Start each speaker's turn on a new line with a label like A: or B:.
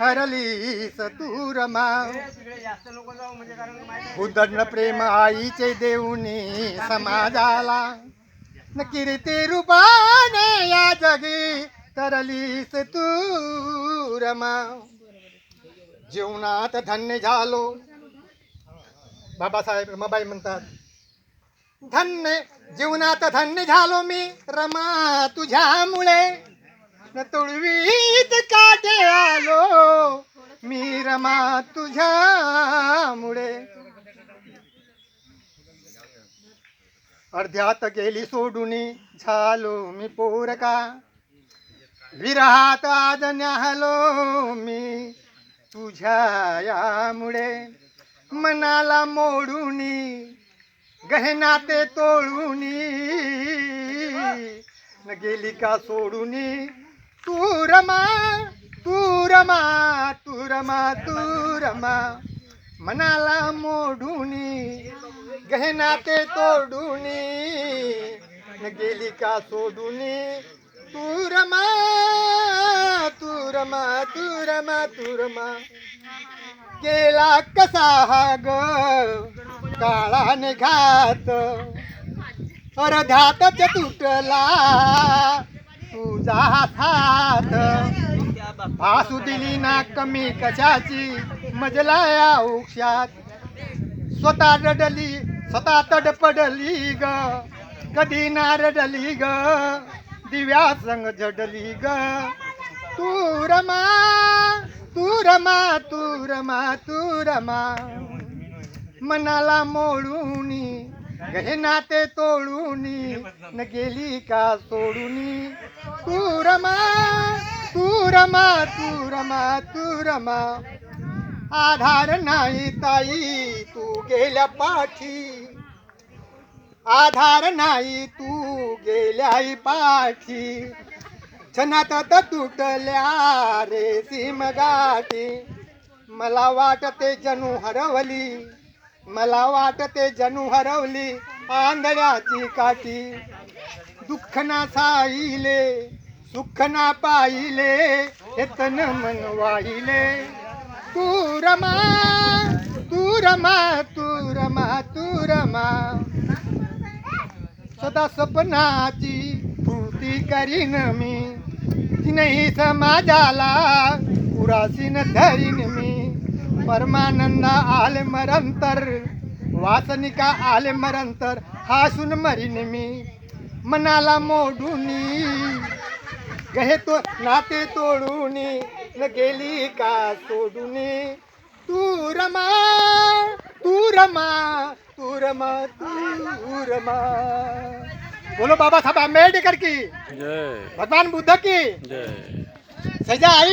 A: हरलीस तू रमा उदंड प्रेम आईचे देऊनी समाजाला. न कीर्ती रूपाने या जगी तरलीस तू रमा जीवनात धन्य झालो. बाबासाहेब रमाबाई म्हणतात धन्य जीवनात धन्य झालो मी रमा तुझ्यामुळे. न तुळवीत काटे आलो. रमा तुझ्यामुळे अर्ध्यात गेली सोडून झालो मी पोरका विरहात आज न्याहलो मी तुझ्या यामुळे मनाला मोडून गहना ते तोडून न गेली का सोडून? तू रमा तू रमा तू रमा तू रमा मनाला मोडूनी गहना ते तोडूनी न गेली का सोडूनी? तू रमा तू रमा तू रमा तू रमा केला कसा हा ग काळाने घात अर्ध्यातच तुटला तुझा हात. भासू दिली ना कमी कशाची? मजला या उक्षात. स्वतः रडली स्वतः तडपडली ग. कधी ना रडली ग. दिव्या संग झडली ग. तू रमा तू रमा तू रमा तू रमा. मनाला मोडून गहना ते तोडून न गेली का सोडून? तू रमा तू रमा तू रमा तू रमा आधार नाही ताई तू गेल्या पाठी. आधार नाही तू गेल्याई पाठी. छनात तुटल्या रे सीम गाठी मला वाटते जणू हरवली. मला वाटते जणू हरवली आंधळ्याची काठी. दुःख ना साईले सुख ना पाहिले हे तन मन वाहिले तू रमा तू रमा तू रमा तू रमा सदा सपनाची पूर्ती करीन मी। तिनही समाजाला उरासीन धरीन मी। परमानंद आले मरंतर वासनिका आले मरंतर हासून मरीन मी। मनाला मोडूनी गहे तो नाते तोड़ूनी न गेली का तोड़ूनी तू रमा तू रमा तू रमा तू रमा। बोलो बाबा साहब अंबेडकर की भगवान बुद्ध की। सजा आई